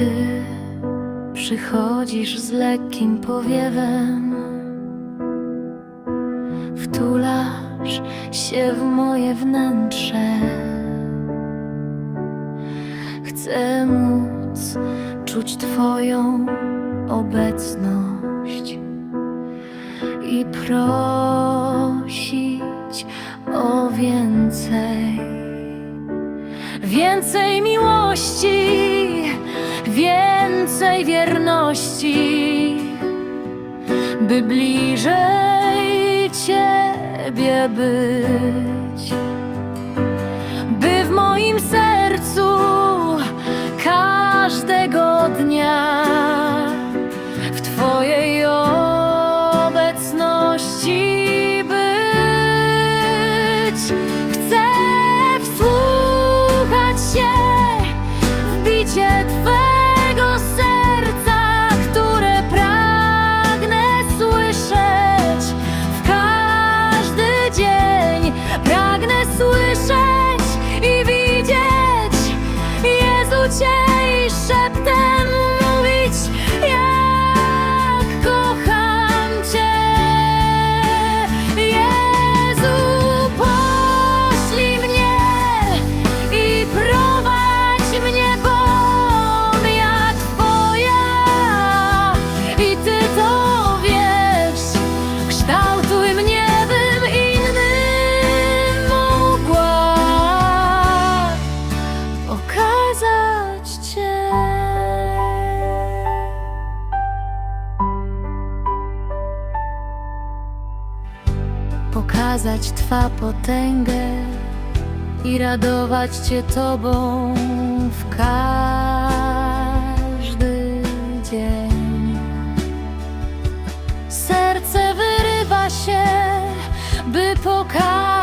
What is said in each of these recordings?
ty przychodzisz z lekkim powiewem. Wtulasz się w moje wnętrze. Chcę móc czuć twoją obecność I prosić o więcej Więcej miłości więcej wierności, by bliżej Ciebie być. pokazać Twa potęgę i radować Cię Tobą w każdy dzień. Serce wyrywa się, by pokazać.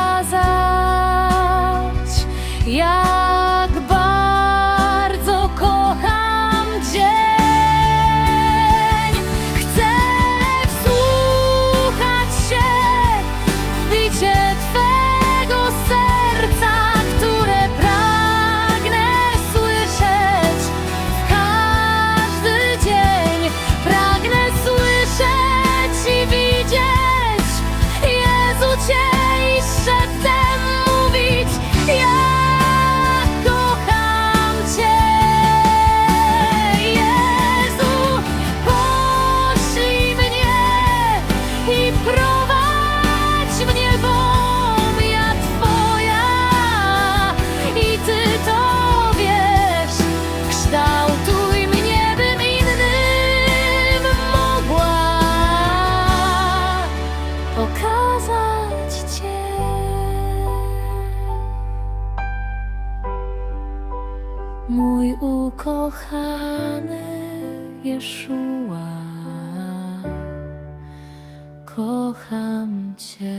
Kochany Jeszua, kocham Cię.